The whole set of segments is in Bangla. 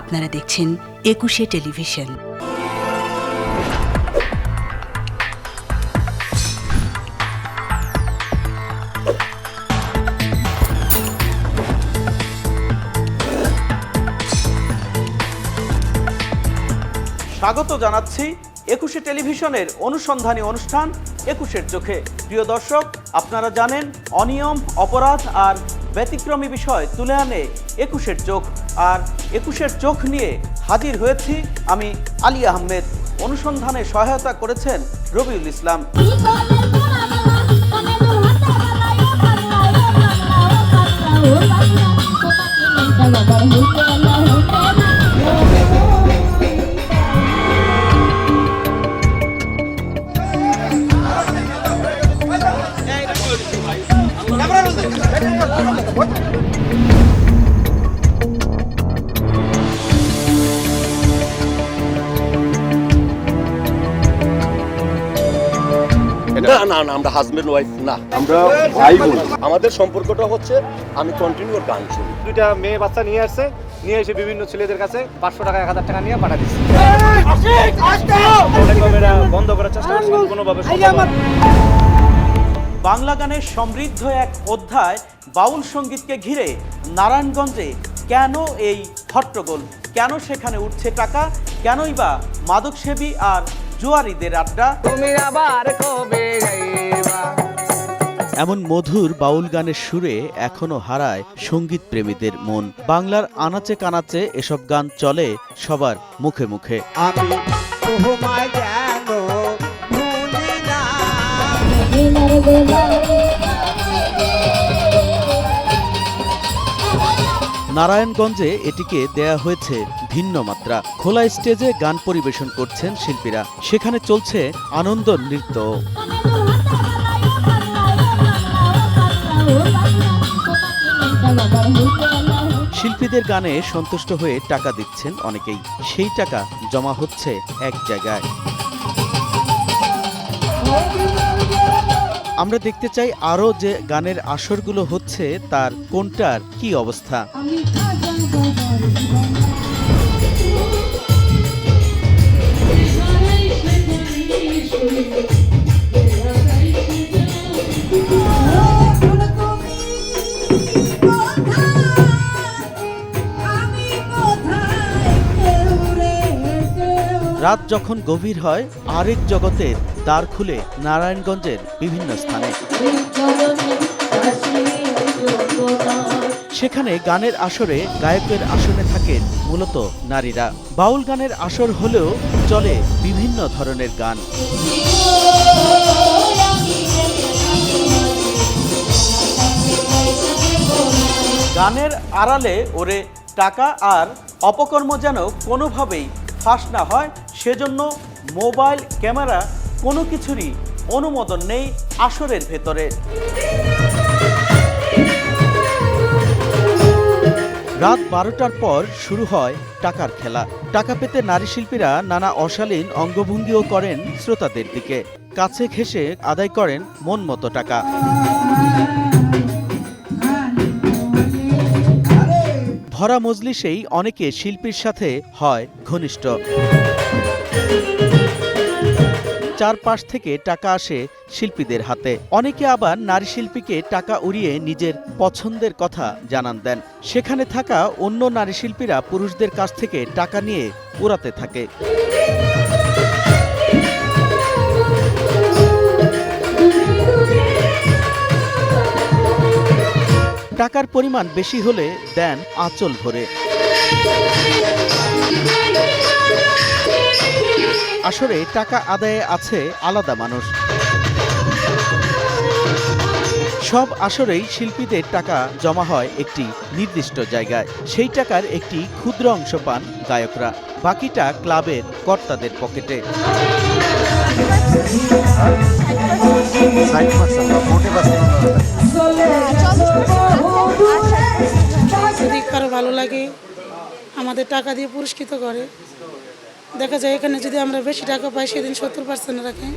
আপনারা দেখছেন একুশে টেলিভিশন। স্বাগত জানাচ্ছি একুশে টেলিভিশনের অনুসন্ধানী অনুষ্ঠান একুশের চোখে। প্রিয় দর্শক, আপনারা জানেন অনিয়ম, অপরাধ আর ব্যতিক্রমী বিষয় তুলে আনে একুশের চোখ। আর একুশের চোখ নিয়ে হাজির হয়েছি আমি আলী আহমেদ। অনুসন্ধানে সহায়তা করেছেন রবিউল ইসলাম। না ওয়াইফ না। আমরা ভাই বোন। আমাদের সম্পর্কটা হচ্ছে আমি কন্টিনিউ গান শুনি। দুইটা মেয়ে বাচ্চা নিয়ে আসছে নিয়ে এসে বিভিন্ন ছেলেদের কাছে পাঁচশো টাকা এক হাজার টাকা নিয়ে পাঠা দিচ্ছে। বন্ধ করার চেষ্টা করছে কোনোভাবে বাংলা গানের সমৃদ্ধ এক অধ্যায় বাউল সঙ্গীতকে ঘিরে নারায়ণগঞ্জে কেন এই হট্টগোল? কেন সেখানে উঠছে টাকা? কেনই বা মাদকসেবী আর জুয়ারিদের আড্ডা। তুমি আবার কবে এমন মধুর বাউল গানের সুরে এখনও হারায় সংগীত প্রেমীদের মন। বাংলার আনাচে কানাচে এসব গান চলে সবার মুখে মুখে। আমি তোমায় যেন ভুলি না নারায়ণগঞ্জে এটিকে দেয়া হয়েছে ভিন্ন মাত্রা। খোলা স্টেজে গান পরিবেশন করছেন শিল্পীরা। সেখানে চলছে আনন্দ নৃত্য। শিল্পীদের গানে সন্তুষ্ট হয়ে টাকা দিচ্ছেন অনেকেই। সেই টাকা জমা হচ্ছে এক জায়গায়। আমরা দেখতে চাই আরও যে গানের আসরগুলো হচ্ছে, তার কোনটার কি অবস্থা। রাত যখন গভীর হয়, আরেক জগতের দ্বার খুলে নারায়ণগঞ্জের বিভিন্ন স্থানে। সেখানে গানের আসরে গায়কের আসনে থাকেন মূলত নারীরা। বাউল গানের আসর হলেও চলে বিভিন্ন ধরনের গান। গানের আড়ালে ওরে টাকা আর অপকর্ম যেন কোনোভাবেই ফাঁস না হয় সেজন্য মোবাইল ক্যামেরা কোনো কিছুরই অনুমোদন নেই আসরের ভেতরে। রাত বারোটার পর শুরু হয় টাকার খেলা। টাকা পেতে নারী শিল্পীরা নানা অশালীন অঙ্গভঙ্গিও করেন শ্রোতাদের দিকে। কাছে ঘেঁষে আদায় করেন মন মতো টাকা। ভরা মজলিসেই অনেকে শিল্পীর সাথে হয় ঘনিষ্ঠ। চারপাশ থেকে টাকা আসে শিল্পীদের হাতে। অনেকে আবার নারী শিল্পীকে টাকা উড়িয়ে নিজের পছন্দের কথা জানান দেন। সেখানে থাকা অন্য নারী শিল্পীরা পুরুষদের কাছ থেকে টাকা নিয়ে উড়াতে থাকে। টাকার পরিমাণ বেশি হলে দেন আঁচল ভরে। আসলে টাকা আদায়ে আছে আলাদা মানুষ। সব আসরেই শিল্পীদের টাকা জমা হয় একটি নির্দিষ্ট জায়গায়। সেই টাকার একটি ক্ষুদ্র অংশ পান গায়করা বাকিটা ক্লাবের কর্তাদের পকেটে। যদি কারও ভালো লাগে আমাদের টাকা দিয়ে পুরস্কৃত করে। দেখা যায় এখানে যদি আমরা বেশি টাকা পাই, সেদিন সত্তর পার্সেন্ট রাখি।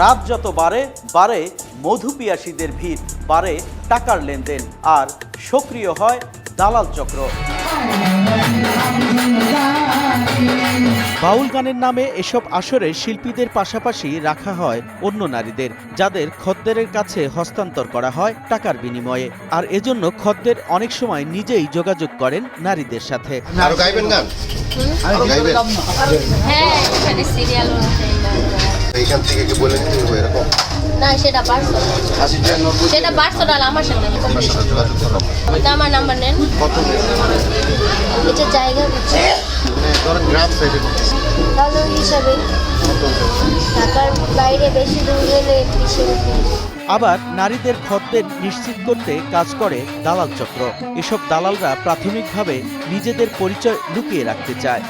রাত যত বাড়ে বাড়ে মধুপিয়াসীদের ভিড়, বাড়ে টাকার লেনদেন, আর সক্রিয় হয় দালাল চক্র। বাউল গানের নামে এসব আসরে শিল্পীদের পাশাপাশি রাখা হয় অন্য নারীদের যাদের খদ্দেরের কাছে হস্তান্তর করা হয় টাকার বিনিময়ে। আর এজন্য খদ্দের অনেক সময় নিজেই যোগাযোগ করেন নারীদের সাথে। আরও গাইবেন গান হ্যাঁ এখানে সিরিয়াল এইখান থেকে কি বলে নিতে হবে এরকম? না সেটা পার্সোনাল সেটা পার্সোনাল আমার সাথে না। আপনার সাথে যোগাযোগ করলাম তা আমার নাম্বার নেন। কত? এটা জায়গা বুঝছি মানে ধরেন গ্রাম সাইডে তাহলে হিসাবে। ঢাকার বাইরে বেশি দূর গেলে আবার নারীদের খদ্দের নিশ্চিত করতে কাজ করে দালাল চক্র। এসব দালালরা প্রাথমিকভাবে নিজেদের পরিচয় লুকিয়ে রাখতে চায়।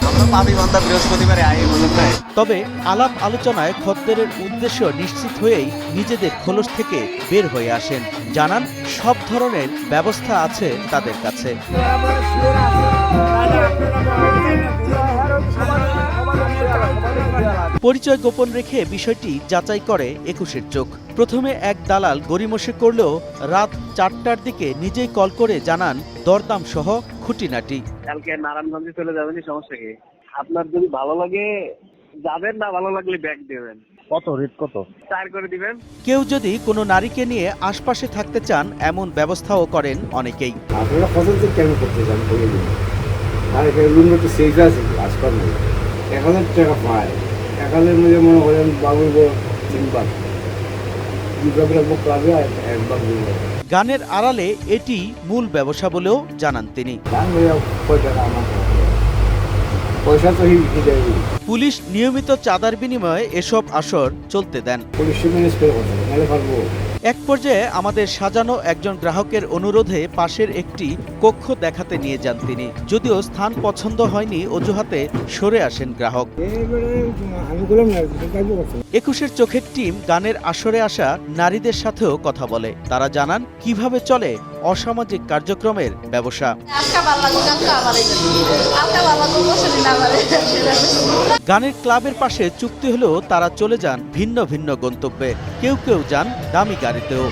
তবে আলাপ আলোচনায় খদ্দের উদ্দেশ্য নিশ্চিত হয়েই নিজেদের খোলস থেকে বের হয়ে আসেন। জানান সব ধরনের ব্যবস্থা আছে তাদের কাছে। পরিচয় গোপন রেখে বিষয়টি যাচাই করে একুশের চোখ। প্রথমে এক দালাল গরিমসে করলেও রাত চারটার দিকে নিজেই কল করে জানান দরদাম সহ খুঁটিনাটি। কালকে নারায়ণগঞ্জে চলে যাবেন সমস্যা কি? আপনার যদি ভালো লাগে যাবেন না ভালো লাগলে ব্যাগ দেবেন। কত? রেট কত? চার করে দিবেন। কেউ যদি কোনো নারীকে নিয়ে আশপাশে থাকতে চান এমন ব্যবস্থাও করেন অনেকেই। আপনারা কেন করতে চান আর এখানে রুম একটু সেজ আছে নেই এক হাজার টাকা পায়। এক হাজার মধ্যে মনে করেন বাবুর তিনবার। গানের আড়ালে এটি মূল ব্যবসা বলেও জানান তিনি। পুলিশ নিয়মিত চাঁদার বিনিময়ে এসব আসর চলতে দেন। পুলিশ এক পর্যায়ে আমাদের সাজানো একজন গ্রাহকের অনুরোধে পাশের একটি কক্ষ দেখাতে নিয়ে যান তিনি। যদিও স্থান পছন্দ হয়নি, অজুহাতে সরে আসেন গ্রাহক। একুশের চোখের টিম গানের আসরে আসা নারীদের সাথেও কথা বলে। তারা জানান, কীভাবে চলে? অসামাজিক কার্যক্রমের ব্যবসা। গানের ক্লাবের পাশে চুক্তি হলেও তারা চলে যান ভিন্ন ভিন্ন গন্তব্যে। কেউ কেউ যান দামি গাড়িতেও।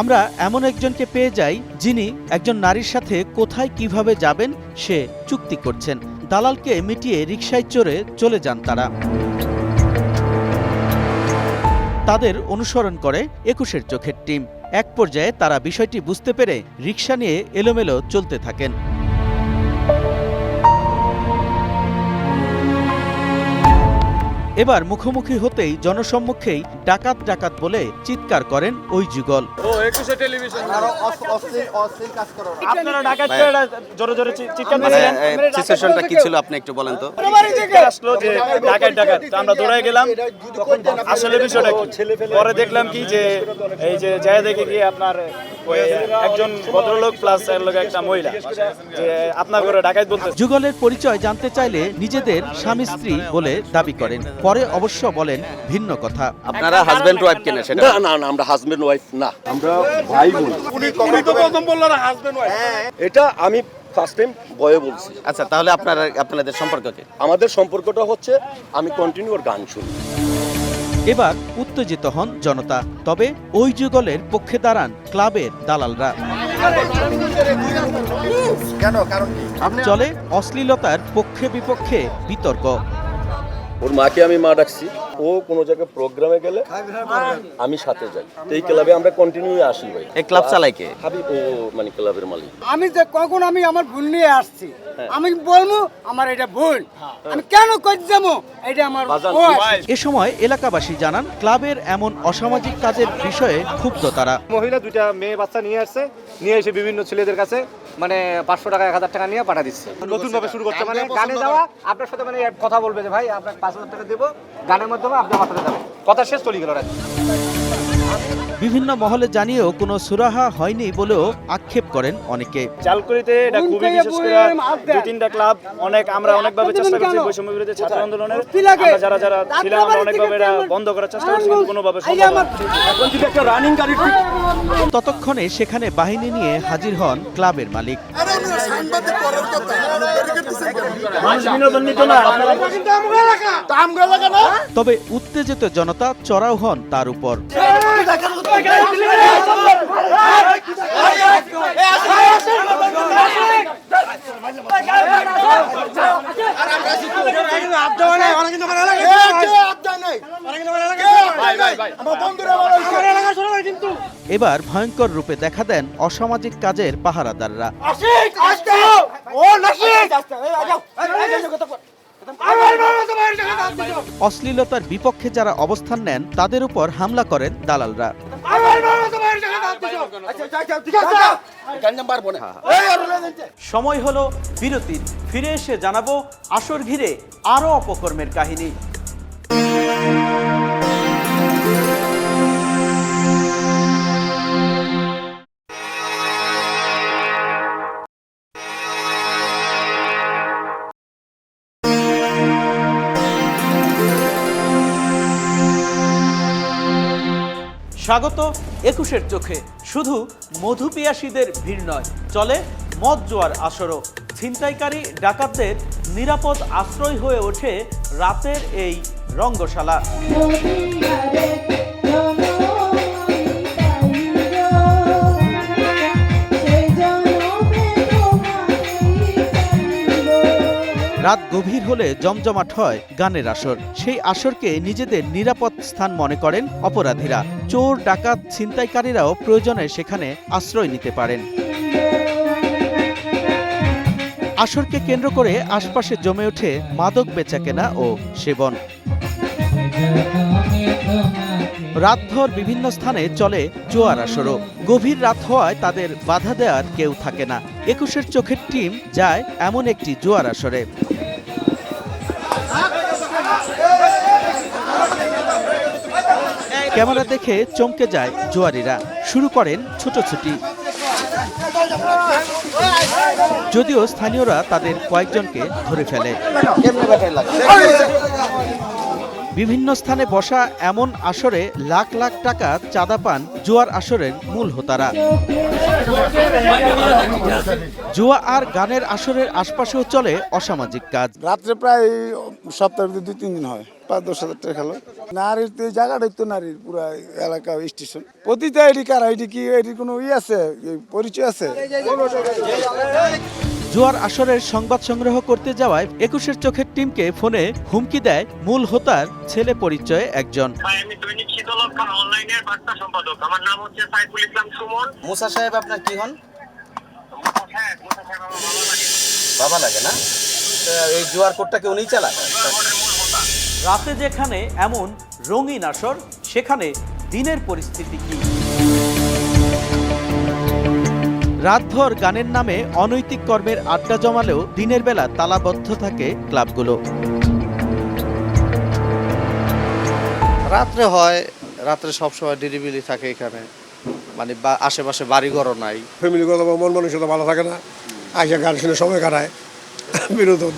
আমরা এমন একজনকে পেয়ে যাই যিনি একজন নারীর সাথে কোথায় কীভাবে যাবেন সে চুক্তি করছেন। দালালকে মিটিয়ে রিকশায় চড়ে চলে যান তারা। তাদের অনুসরণ করে একুশের চোখের টিম। এক পর্যায়ে তারা বিষয়টি বুঝতে পেরে রিক্সা নিয়ে এলোমেলো চলতে থাকেন। এবার মুখোমুখি হতেই জনসম্মুখেই ডাকাত ডাকাত বলে চিৎকার করেন ওই যুগল। আপনারা ঢাকায় জোরে জোরে চিৎকার সিচুয়েশনটা কি ছিল? আপনি একটু বলেন তো। আসলো যে ঢাকায় ঢাকায় আমরা দৌড়ায় গেলাম। আসলে বিষয়টা পরে দেখলাম কি যে এই যে যায় দেখে কি আপনার একজন ভদ্রলোক প্লাস লোক একটা মহিলা যে আপনার ঘরে ঢাকায় বলতে যুগলের পরিচয় জানতে চাইলে নিজেদের স্বামী স্ত্রী বলে দাবি করেন। পরে অবশ্য বলেন ভিন্ন কথা। আপনারা হাজবেন্ড ওয়াইফ কেনে সেটা না না না আমরা হাজবেন্ড ওয়াইফ না। আমরা ভাই বোন এটা আমি ফার্স্ট টাইম বয়ে বলছি। আচ্ছা তাহলে আপনারা আপনাদের সম্পর্ক কি? আমাদের সম্পর্কটা হচ্ছে আমি কন্টিনিউ গান শুনি। এবার উত্তেজিত হন জনতা তবে ওই যুগলের পক্ষে দাঁড়ান ক্লাবের দালালরা। কেন? কারণ চলে অশ্লীলতার পক্ষে বিপক্ষে বিতর্ক। ওর মাকে আমি মা ডাকছি। ও কোনো জায়গায় প্রোগ্রামে গেলে আমি সাথে যাই। তো এই ক্লাবে আমরা কন্টিনিউ আসি ভাই। এই ক্লাব চালাই কে? হাবিব ও মানে ক্লাবের মালিক। আমি যে কখন আমি আমার ভুল নিয়ে আসছি আমি বলব আমার এটা ভুল। আমি কেন যাব? এটা আমার বাজান, ভুল। এ সময় এলাকাবাসী জানান ক্লাবের এমন অসামাজিক কাজের বিষয়ে ক্ষুব্ধ তারা। মহিলা দুইটা মেয়ে বাচ্চা নিয়ে আসছে নিয়ে এসে বিভিন্ন ছেলেদের কাছে মানে পাঁচশো টাকা এক হাজার টাকা নিয়ে পাঠা দিচ্ছে। নতুন ভাবে শুরু করছে মানে গানে যাওয়া আপনার সাথে মানে কথা বলবে যে ভাই আপনাকে পাঁচ হাজার টাকা দেবো গানের মাধ্যমে আপনি মাথাতে যাবেন। কথা শেষ চলে গেল রাত বিভিন্ন মহলে জানিয়েও কোনো সুরাহা হয়নি বলেও আক্ষেপ করেন অনেকে। চালকুড়িতে এটা খুবই বিশেষ করে দুই তিনটা ক্লাব অনেক আমরা অনেকভাবে চেষ্টা করছি বৈষম্য বিরোধী ছাত্র আন্দোলনের। আমরা যারা যারা ছিলাম আমরা অনেকভাবে এটা বন্ধ করার চেষ্টা করছি কিন্তু কোনোভাবে। ততক্ষণে সেখানে বাহিনী নিয়ে হাজির হন ক্লাবের মালিক। তবে উত্তেজিত জনতা চড়াও হন তার উপর। এবার ভয়ঙ্কর রূপে দেখা দেন অসামাজিক কাজের পাহারাদাররা। অশ্লীলতার বিপক্ষে যারা অবস্থান নেন, তাদের উপর হামলা করেন দালালরা। সময় হলো বিরতির। ফিরে এসে জানাব আসর ঘিরে আরও অপকর্মের কাহিনী। স্বাগত একুশের চোখে। শুধু মধুপিয়াসীদের ভিড় নয়, চলে মদ জোয়ার আসরও। ছিনতাইকারী ডাকাতদের নিরাপদ আশ্রয় হয়ে ওঠে রাতের এই রঙ্গশালা। রাত গভীর হলে জমজমাট হয় গানের আসর। সেই আসরকে নিজেদের নিরাপদ স্থান মনে করেন অপরাধীরা। চোর, ডাকাত, ছিনতাইকারীরাও প্রয়োজনে সেখানে আশ্রয় নিতে পারেন। আসরকে কেন্দ্র করে আশপাশে জমে ওঠে মাদক বেচাকেনা ও সেবন। রাতভর বিভিন্ন স্থানে চলে জোয়ার আসরও। গভীর রাত হওয়ায় তাদের বাধা দেওয়ার কেউ থাকে না। একুশের চোখের টিম যায় এমন একটি জোয়ার আসরে। ক্যামেরা দেখে চমকে যায় জোয়ারিরা। শুরু করেন ছুটোছুটি যদিও স্থানীয়রা তাদের কয়েকজনকে ধরে ফেলে। বিভিন্ন স্থানে বসা এমন আসরে লাখ লাখ টাকা চাঁদা পান জুয়ার আসরের মূল হোতারা। জুয়া আর গানের আসরের আশপাশেও চলে অসামাজিক কাজ। রাত্রে প্রায় সপ্তাহে দুই তিন দিন হয়। পাঁচ দশ হাজার টাকা খেলো। নারীর তো এই জায়গাটাই তো নারীর পুরা এলাকা স্টেশন। প্রতিটা আইডি কার আইডি কি এটির কোনো ই আছে? পরিচয় আছে? জুয়ার আসরের সংবাদ সংগ্রহ করতে যাওয়ায় একুশের চোখের টিমকে ফোনে হুমকি দেয় মূল হোতার ছেলে পরিচয়ে একজন। মুসা সাহেব আপনার কি হন? বাবা লাগে। না? এই জুয়ার কোটটা কি উনিই চালায় রাতে যেখানে এমন রঙিন আসর সেখানে দিনের পরিস্থিতি কি? রাতভর গানের নামে অনৈতিক কর্মের আড্ডা জমালেও দিনের বেলা তালাবদ্ধ থাকে ক্লাবগুলো। রাত্রে হয় রাত্রে সবসময় ডিরিবিলি থাকে এখানে। মানে বা- আশেপাশে বাড়িঘরও নাই। ফ্যামিলিগত মন মানুষের ভালো থাকে না। আইসা গান শুনে সময় কাটায়। বিনোদন।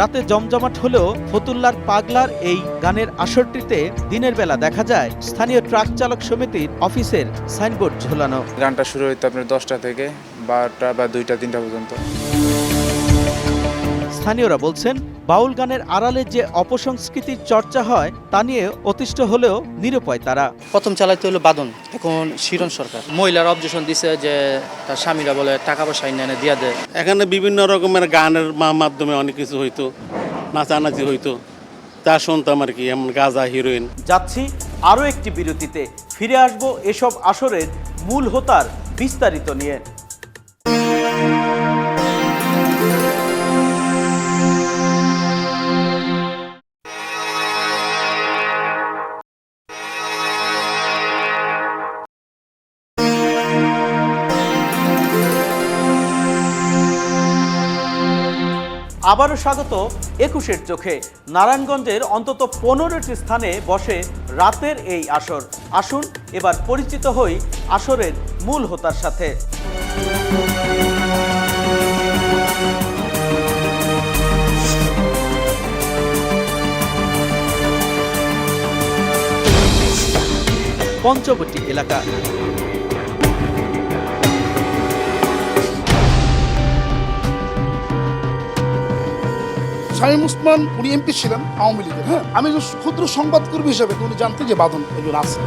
রাতে জমজমাট হলেও ফতুল্লার পাগলার এই গানের আসরটিতে দিনের বেলা দেখা যায় স্থানীয় ট্রাক চালক সমিতির অফিসের সাইনবোর্ড ঝোলানো। গানটা শুরু হইতো আপনার দশটা থেকে বারোটা বা দুইটা তিনটা পর্যন্ত। স্থানীয়রা বলছেন বাউল গানের আড়ালে যে অপসংস্কৃতির চর্চা হয় তা নিয়ে অতিষ্ঠ হলেও নিরুপায় তারা। প্রথম চালাইতে হলো বাদন এখন শিরন সরকার। মহিলার অবজেশন দিছে যে তার স্বামীরা বলে টাকা পয়সা এনে এনে দিয়া দেয় এখানে বিভিন্ন রকমের গানের মা- মাধ্যমে অনেক কিছু হইতো নাচানাচি হইতো। তা শুনতাম আর কি এমন গাজা হিরোইন যাচ্ছি আরও একটি বিরতিতে। ফিরে আসব এসব আসরের মূল হোতার বিস্তারিত নিয়ে। আবারও স্বাগত একুশের চোখে। নারায়ণগঞ্জের অন্তত পনেরোটি স্থানে বসে রাতের এই আসর। আসুন, এবার পরিচিত হই আসরের মূল হোতার সাথে। পঞ্চবটি এলাকা। শামীম উসমান উনি এমপি ছিলেন আওয়ামী লীগের হ্যাঁ? আমি ক্ষুদ্র সংবাদকর্মী হিসেবে উনি জানতেন যে বাদন একজন আছে।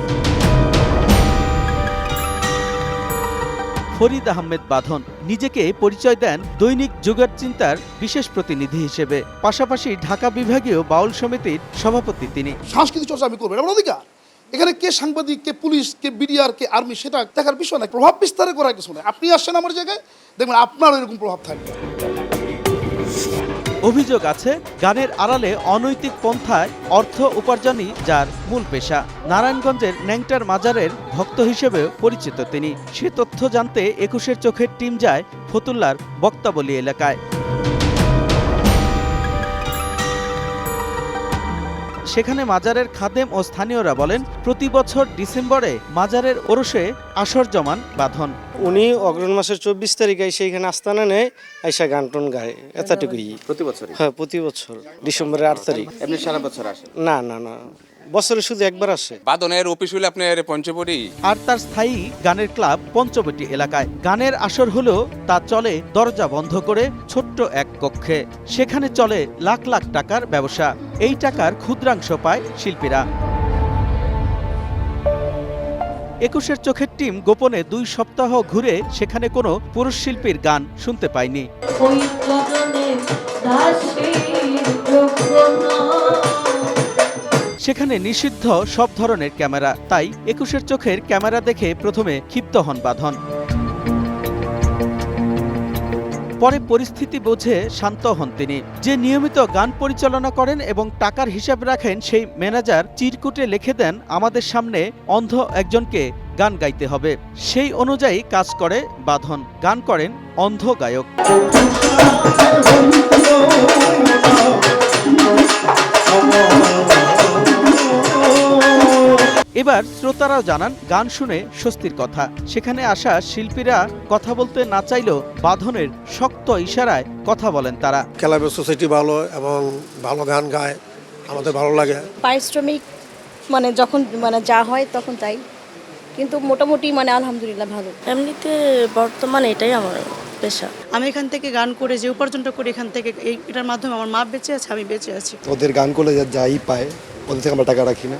ফরিদ আহমেদ বাঁধন নিজেকে পরিচয় দেন দৈনিক যুগের চিন্তার বিশেষ প্রতিনিধি হিসেবে। পাশাপাশি ঢাকা বিভাগীয় বাউল সমিতির সভাপতি তিনি। সাংস্কৃতিক চর্চা আমি করব এটা অধিকার। এখানে কে সাংবাদিক কে পুলিশ কে বিডিআর কে আর্মি সেটা দেখার বিষয় না প্রভাব বিস্তারে করার কিছু নয় আপনি আসছেন আমার জায়গায় দেখবেন আপনার এরকম প্রভাব থাকবে। অভিযোগ আছে, গানের আড়ালে অনৈতিক পন্থায় অর্থ উপার্জনই যার মূল পেশা। নারায়ণগঞ্জের ন্যাংটার মাজারের ভক্ত হিসেবেও পরিচিত তিনি। সে তথ্য জানতে একুশের চোখের টিম যায় ফতুল্লার বক্তাবলী এলাকায়। সেখানে মাজারের খাদেম ও স্থানীয়রা বলেন প্রতি বছর ডিসেম্বরে মাজারের ওরসে আসর জমান বাঁধন। উনি অগ্রণ মাসের চব্বিশ তারিখে সেইখানে আস্তানা নেয় আইসা গান টন গায়। এতটুকুই। প্রতি বছর হ্যাঁ প্রতি বছর। ডিসেম্বরের আট তারিখ। এমনি সারা বছর আসে? না না না। বছরে শুধু একবার আসে। বাদনের অফিস হলে আপনার পঞ্চপরি আর তার স্থায়ী গানের ক্লাব পঞ্চবটি এলাকায়। গানের আসর হলেও তা চলে দরজা বন্ধ করে ছোট্ট এক কক্ষে। সেখানে চলে লাখ লাখ টাকার ব্যবসা। এই টাকার ক্ষুদ্রাংশ পায় শিল্পীরা। একুশের চোখের টিম গোপনে দুই সপ্তাহ ঘুরে সেখানে কোনো পুরুষ শিল্পীর গান শুনতে পায়নি। সেখানে নিষিদ্ধ সব ধরনের ক্যামেরা। তাই একুশের চোখের ক্যামেরা দেখে প্রথমে ক্ষিপ্ত হন বাঁধন। পরে পরিস্থিতি বুঝে শান্ত হন তিনি। যে নিয়মিত গান পরিচালনা করেন এবং টাকার হিসাব রাখেন, সেই ম্যানেজার চিরকুটে লিখে দেন, আমাদের সামনে অন্ধ একজনকে গান গাইতে হবে। সেই অনুযায়ী কাজ করে বাঁধন। গান করেন অন্ধ গায়ক। এবার শ্রোতারাও জানান গান শুনে স্বস্তির কথা। সেখানে আসা শিল্পীরা কথা বলতে না চাইলেও বাঁধনের শক্ত ইশারায় কথা বলেন তারা। ক্লাবের সোসাইটি ভালো এবং ভালো গান গায় আমাদের ভালো লাগে। পারিশ্রমিক মানে যখন মানে যা হয় তখন তাই। কিন্তু মোটামুটি মানে আলহামদুলিল্লাহ ভালো। এমনিতে বর্তমানে এটাই আমার পেশা। আমি এখান থেকে গান করে যে উপার্জনটা করি এখান থেকে এটার মাধ্যমে আমার মা বেঁচে আছে আমি বেঁচে আছি। ওদের গান করলে যাই পায় ওদের থেকে আমরা টাকা রাখি না।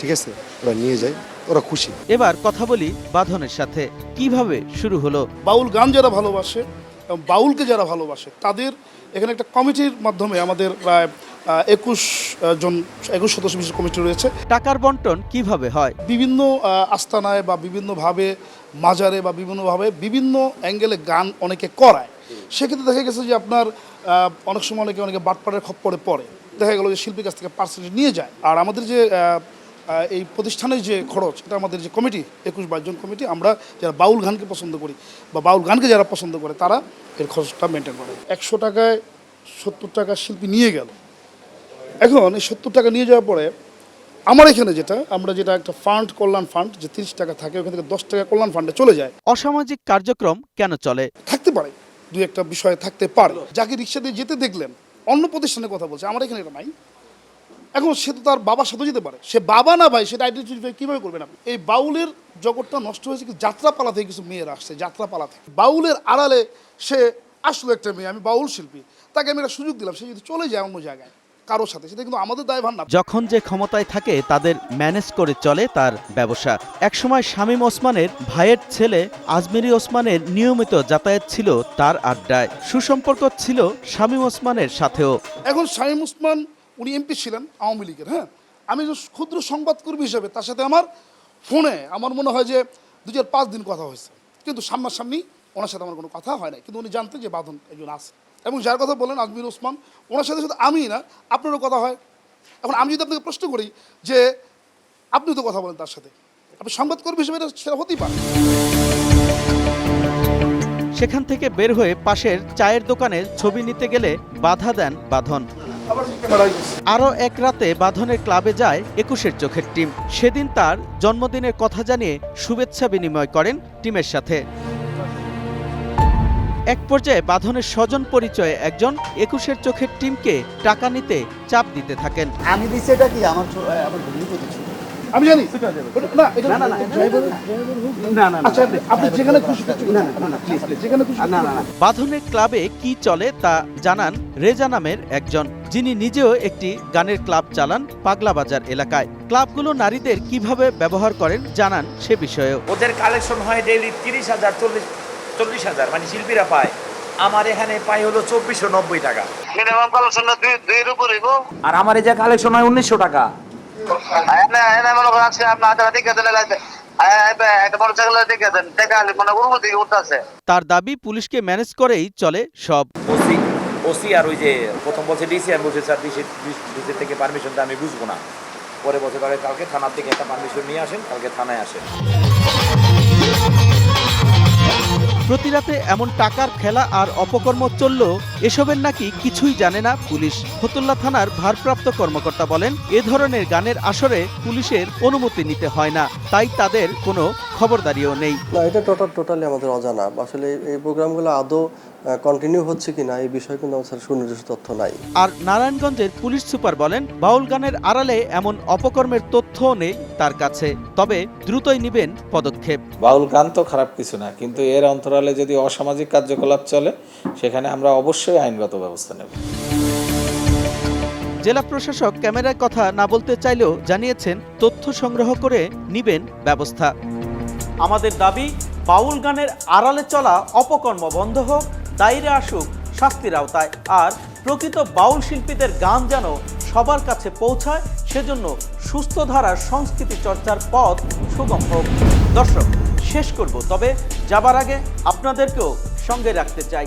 ঠিক আছে? ওরা নিয়ে যায় ওরা খুশি। এবার কথা বলি বাঁধনের সাথে। কীভাবে শুরু হলো? বাউল গান যারা ভালোবাসে এবং বাউলকে যারা ভালোবাসে তাদের এখানে একটা কমিটির মাধ্যমে আমাদের প্রায় একুশ জন একুশ সদস্য বিশিষ্ট কমিটি রয়েছে। টাকার বন্টন কীভাবে হয়? বিভিন্ন আস্তানায় বা বিভিন্নভাবে মাজারে বা বিভিন্নভাবে বিভিন্ন অ্যাঙ্গেলে গান অনেকে করায়। সেক্ষেত্রে দেখা গেছে যে আপনার অনেক সময় অনেকে অনেকে বাটপাড়ের খপ্পরে পড়ে। দেখা গেলো যে শিল্পীর কাছ থেকে পার্সেন্টেজ নিয়ে যায়। আর আমাদের যে এই প্রতিষ্ঠানের যে খরচ এটা আমাদের যে কমিটি একুশ বাইশ জন কমিটি আমরা যারা বাউল গানকে পছন্দ করি বা বাউল গানকে যারা পছন্দ করে তারা এর খরচটা মেনটেন করে। একশো টাকায় সত্তর টাকা শিল্পী নিয়ে গেল। এখন এই সত্তর টাকা নিয়ে যাওয়ার পরে আমার এখানে যেটা আমরা যেটা একটা ফান্ড কল্যাণ ফান্ড যে তিরিশ টাকা থাকে ওখান থেকে দশ টাকা কল্যাণ ফান্ডে চলে যায়। অসামাজিক কার্যক্রম কেন চলে? থাকতে পারে দুই একটা বিষয় থাকতে পারে। যাকে রিক্সা দিয়ে যেতে দেখলেন অন্য প্রতিষ্ঠানের কথা বলছে আমার এখানে এটা নাই। এখন সে তো তার বাবার সাথে যেতে পারে। সে বাবা না ভাই সেটা আইডেন্টিফাই কীভাবে করবেন আপনি? এই বাউলের জগৎটা নষ্ট হয়েছে কি? যাত্রাপালা থেকে কিছু মেয়েরা আসছে যাত্রাপালা থেকে। বাউলের আড়ালে সে আসলো একটা মেয়ে আমি বাউল শিল্পী। তাকে আমি একটা সুযোগ দিলাম সে যদি চলে যায় অন্য জায়গায় কারোর সাথে সেটা কিন্তু আমাদের দায়ভার না। যখন যে ক্ষমতায় থাকে তাদের ম্যানেজ করে চলে তার ব্যবসা। একসময় শামীম ওসমানের ভাইয়ের ছেলে আজমিরি ওসমানের নিয়মিত যাতায়াত ছিল তার আড্ডায়। সুসম্পর্ক ছিল শামীম ওসমানের সাথেও। এখন শামীম উসমান উনি এমপি ছিলেন আওয়ামী লীগের হ্যাঁ? আমি ক্ষুদ্র সংবাদকর্মী হিসেবে তার সাথে আমার ফোনে আমার মনে হয় যে দু পাঁচ দিন কথা হয়েছে। কিন্তু সামনাসামনি ওনার সাথে আমার কোনো কথা হয় না কিন্তু উনি জানতেন যে বাঁধন একজন আছে। এবং যার কথা বলেন আজমির ওসমান, ওনার সাথে শুধু আমি না, আপনারও কথা হয়। এখন আমি যদি আপনাকে প্রশ্ন করি যে আপনি তো কথা বলেন তার সাথে, আপনি সংবাদকর্মী হিসেবে সেটা হতেই পারে। সেখান থেকে বের হয়ে পাশের চায়ের দোকানে ছবি নিতে গেলে বাধা দেন বাঁধন। আরও এক রাতে বাঁধনের ক্লাবে যায় একুশের চোখের টিম। সেদিন তার জন্মদিনের কথা জানিয়ে শুভেচ্ছা বিনিময় করেন টিমের সাথে। এক পর্যায়ে বাঁধনের স্বজন পরিচয়ে একজন একুশের চোখের টিমকে টাকা নিতে চাপ দিতে থাকেন। আমি দিচ্ছি এটা কি? আমার আমার আমি জানি না এটা না না আচ্ছা আপনি- আপনি যেখানে খুশি না না না প্লিজ প্লিজ যেখানে খুশি না না বাঁধনের ক্লাবে কি চলে তা জানান রেজা নামের একজন যিনি নিজেও একটি গানের ক্লাব চালান পাগলাবাজার এলাকায় ক্লাবগুলো নারীদের কীভাবে ব্যবহার করেন জানান সে বিষয়ে ওদের কালেকশন হয় ডেইলি তিরিশ হাজার চল্লিশ চল্লিশ হাজার মানে শিল্পীরা পায় আমার এখানে পাই হলো চব্বিশশো নব্বই টাকা আর আমার এই যে কালেকশন হয় উনিশশো টাকা মনে করেন আজকে হাতে ঠিক আছে তার দাবি পুলিশকে ম্যানেজ করেই চলে সব। ওসি ওসি আর ওই যে প্রথম বলছে ডিসি আমি বলছি স্যার ডিসি ডিসি থেকে পারমিশন পারমিশনটা আমি বুঝব না। পরে বলছে পারে কালকে থানার থেকে একটা পারমিশন নিয়ে আসেন কালকে থানায় আসেন। প্রতি রাতে এমন টাকার খেলা আর অপকর্ম চলল, এসবের নাকি কিছুই জানে না পুলিশ। ফতুল্লা থানার ভারপ্রাপ্ত কর্মকর্তা বলেন, এ ধরনের গানের আসরে পুলিশের অনুমতি নিতে হয় না, তাই তাদের কোনো খবরদারিও নেই। না এটা টোটাল টোটালি আমাদের অজানা। আসলে এই প্রোগ্রামগুলো আদৌ কন্টিনিউ হচ্ছে কিনা এই বিষয়ে কিন্তু আমাদের সুনির্দিষ্ট তথ্য নাই। আর নারায়ণগঞ্জের পুলিশ সুপার বলেন বাউল গানের আড়ালে এমন অপকর্মের তথ্যও নেই তার কাছে। তবে দ্রুতই নেবেন পদক্ষেপ। বাউল গান তো খারাপ কিছু না কিন্তু এর অন্তরালে যদি অসামাজিক কার্যকলাপ চলে সেখানে আমরা অবশ্যই আইনগত ব্যবস্থা নেব। জেলা প্রশাসক ক্যামেরায় কথা না বলতে চাইলেও জানিয়েছেন তথ্য সংগ্রহ করে নিবেন ব্যবস্থা। আমাদের দাবি, বাউল গানের আড়ালে চলা অপকর্ম বন্ধ হোক দায়রে আসুক, শাস্তির আওতায়। আর প্রকৃত বাউল শিল্পীদের গান যেন সবার কাছে পৌঁছায়, সেজন্য সুস্থ ধারার সংস্কৃতি চর্চার পথ সুগম হোক। দর্শক, শেষ করব, তবে যাবার আগে আপনাদেরকেও সঙ্গে রাখতে চাই।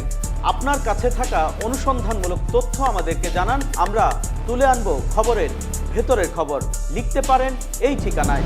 আপনার কাছে থাকা অনুসন্ধানমূলক তথ্য আমাদেরকে জানান, আমরা তুলে আনব খবরের ভেতরের খবর। লিখতে পারেন এই ঠিকানায়।